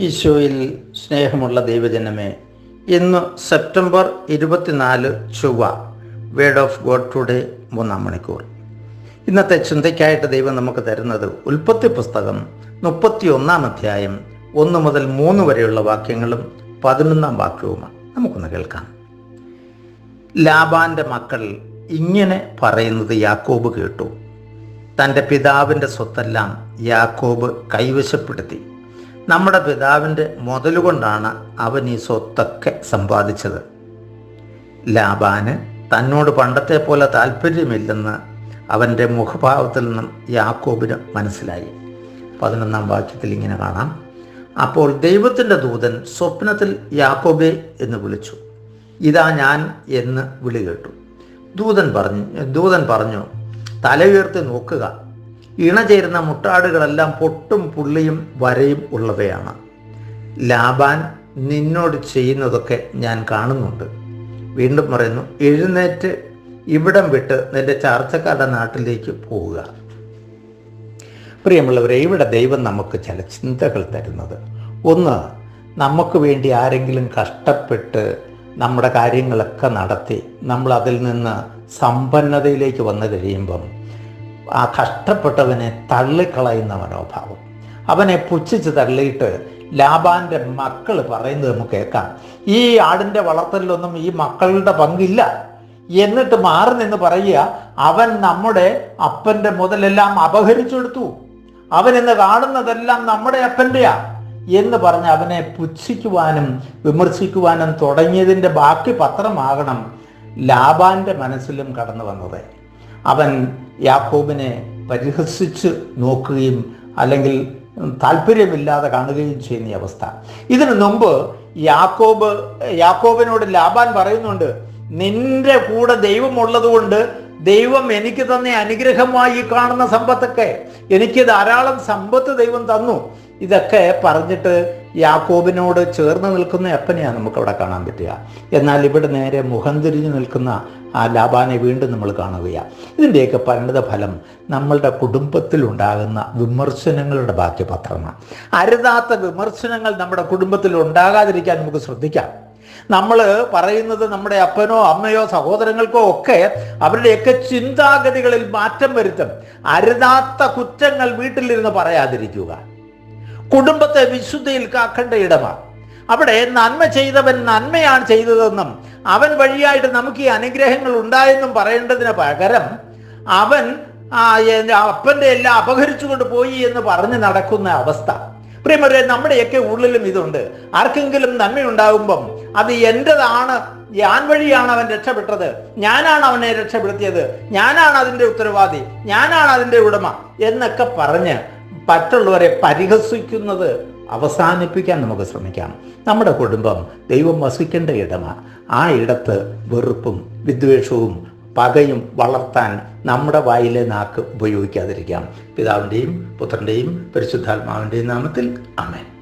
ഈശോയിൽ സ്നേഹമുള്ള ദൈവജനമേ ഇന്ന് സെപ്റ്റംബർ ഇരുപത്തിനാല് ചൊവ്വ വേഡ് ഓഫ് ഗോഡ് ടുഡേ മൂന്നാം മണിക്കൂർ. ഇന്നത്തെ ചിന്തയ്ക്കായിട്ട് ദൈവം നമുക്ക് തരുന്നത് ഉൽപ്പത്തി പുസ്തകം മുപ്പത്തി ഒന്നാം അധ്യായം ഒന്ന് മുതൽ മൂന്ന് വരെയുള്ള വാക്യങ്ങളും പതിനൊന്നാം വാക്യവുമാണ്. നമുക്കൊന്ന് കേൾക്കാം. ലാബാന്റെ മക്കൾ ഇങ്ങനെ പറയുന്നത് യാക്കോബ് കേട്ടു. തന്റെ പിതാവിന്റെ സ്വത്തെല്ലാം യാക്കോബ് കൈവശപ്പെടുത്തി. നമ്മുടെ പിതാവിന്റെ മുതലുകൊണ്ടാണ് അവൻ ഈ സ്വത്തൊക്കെ സമ്പാദിച്ചത്. ലാബാന് തന്നോട് പണ്ടത്തെ പോലെ താല്പര്യമില്ലെന്ന് അവന്റെ മുഖഭാവത്തിൽ നിന്നും യാക്കോബിന് മനസ്സിലായി. പതിനൊന്നാം വാക്യത്തിൽ ഇങ്ങനെ കാണാം. അപ്പോൾ ദൈവത്തിന്റെ ദൂതൻ സ്വപ്നത്തിൽ യാക്കോബെ എന്ന് വിളിച്ചു. ഇതാ ഞാൻ എന്ന് വിളി കേട്ടു. ദൂതൻ പറഞ്ഞു ദൂതൻ പറഞ്ഞു തല ഉയർത്തി നോക്കുക. ഇണചേരുന്ന മുട്ടാടുകളെല്ലാം പൊട്ടും പുള്ളിയും വരയും ഉള്ളവയാണ്. ലാബാൻ നിന്നോട് ചെയ്യുന്നതൊക്കെ ഞാൻ കാണുന്നുണ്ട്. വീണ്ടും പറയുന്നു എഴുന്നേറ്റ് ഇവിടം വിട്ട് നിന്റെ ചാർച്ചക്കാരുടെ നാട്ടിലേക്ക് പോവുക. പ്രിയമുള്ളവരെ ഇവിടെ ദൈവം നമുക്ക് ചില ചിന്തകൾ തരുന്നത്. ഒന്ന് നമുക്ക് വേണ്ടി ആരെങ്കിലും കഷ്ടപ്പെട്ട് നമ്മുടെ കാര്യങ്ങളൊക്കെ നടത്തി നമ്മൾ അതിൽ നിന്ന് സമ്പന്നതയിലേക്ക് വന്നു കഴിയുമ്പം ആ കഷ്ടപ്പെട്ടവനെ തള്ളിക്കളയുന്ന മനോഭാവം. അവനെ പുച്ഛിച്ച് തള്ളിയിട്ട് ലാബാന്റെ മക്കൾ പറയുന്നത് നമുക്ക് കേൾക്കാം. ഈ ആടിന്റെ വളർത്തലിലൊന്നും ഈ മക്കളുടെ പങ്കില്ല. എന്നിട്ട് മാറി നിന്ന് പറയുക അവൻ നമ്മുടെ അപ്പന്റെ മുതലെല്ലാം അപഹരിച്ചെടുത്തു. അവൻ ഇന്ന് കാണുന്നതെല്ലാം നമ്മുടെ അപ്പന്റെയാ എന്ന് പറഞ്ഞ് അവനെ പുച്ഛിക്കുവാനും വിമർശിക്കുവാനും തുടങ്ങിയതിന്റെ ബാക്കി പത്രമാകണം ലാബാന്റെ മനസ്സിലും കടന്നു വന്നത്. അവൻ യാക്കോബിനെ പരിഹസിച്ച് നോക്കുകയും അല്ലെങ്കിൽ താല്പര്യമില്ലാതെ കാണുകയും ചെയ്യുന്ന അവസ്ഥ. ഇതിനു മുമ്പ് യാക്കോബ് യാക്കോബിനോട് ലാബാൻ പറയുന്നുണ്ട് നിന്റെ കൂടെ ദൈവമുള്ളത് കൊണ്ട് ദൈവം എനിക്ക് തന്നെ അനുഗ്രഹമായി കാണുന്ന സമ്പത്തൊക്കെ എനിക്ക് ധാരാളം സമ്പത്ത് ദൈവം തന്നു. ഇതൊക്കെ പറഞ്ഞിട്ട് യാക്കോബിനോട് ചേർന്ന് നിൽക്കുന്ന അപ്പനെയാണ് നമുക്ക് അവിടെ കാണാൻ പറ്റുക. എന്നാൽ ഇവിടെ നേരെ മുഖം തിരിഞ്ഞു നിൽക്കുന്ന ആ ലാബാനെ വീണ്ടും നമ്മൾ കാണുകയാണ് ഇതിന്റെയൊക്കെ പരിണിത ഫലം നമ്മളുടെ കുടുംബത്തിൽ ഉണ്ടാകുന്ന വിമർശനങ്ങളുടെ ബാക്കി പത്രമാണ് അരുതാത്ത വിമർശനങ്ങൾ നമ്മുടെ കുടുംബത്തിൽ ഉണ്ടാകാതിരിക്കാൻ നമുക്ക് ശ്രദ്ധിക്കാം. നമ്മൾ പറയുന്നത് നമ്മുടെ അപ്പനോ അമ്മയോ സഹോദരങ്ങൾക്കോ ഒക്കെ അവരുടെയൊക്കെ ചിന്താഗതികളിൽ മാറ്റം വരുത്തും. അരുതാത്ത കുറ്റങ്ങൾ വീട്ടിലിരുന്ന് പറയാതിരിക്കുക. കുടുംബത്തെ വിശുദ്ധിയിൽ കാക്കേണ്ട ഇടമാണ് അവിടെ നന്മ ചെയ്തവൻ നന്മയാണ് ചെയ്തതെന്നും അവൻ വഴിയായിട്ട് നമുക്ക് ഈ അനുഗ്രഹങ്ങൾ ഉണ്ടായെന്നും പറയേണ്ടതിന് പകരം അവൻ അപ്പന്റെ എല്ലാം അപഹരിച്ചുകൊണ്ട് പോയി എന്ന് പറഞ്ഞ് നടക്കുന്ന അവസ്ഥ. പ്രിയമരെ നമ്മുടെയൊക്കെ ഉള്ളിലും ഇതുണ്ട്. ആർക്കെങ്കിലും നന്മയുണ്ടാകുമ്പം അത് എന്റെതാണ് ഞാൻ വഴിയാണ് അവൻ രക്ഷപ്പെട്ടത്. ഞാനാണ് അവനെ രക്ഷപ്പെടുത്തിയത്. ഞാനാണ് അതിന്റെ ഉത്തരവാദി. ഞാനാണ് അതിന്റെ ഉടമ എന്നൊക്കെ പറഞ്ഞ് മറ്റുള്ളവരെ പരിഹസിക്കുന്നത് അവസാനിപ്പിക്കാൻ നമുക്ക് ശ്രമിക്കാം. നമ്മുടെ കുടുംബം ദൈവം വസിക്കേണ്ട ഇടമാണ്. ആ ഇടത്ത് വെറുപ്പും വിദ്വേഷവും പകയും വളർത്താൻ നമ്മുടെ വായിലെ നാക്ക് ഉപയോഗിക്കാതിരിക്കാം. പിതാവിന്റെയും പുത്രന്റെയും പരിശുദ്ധാത്മാവിന്റെയും നാമത്തിൽ അമേൻ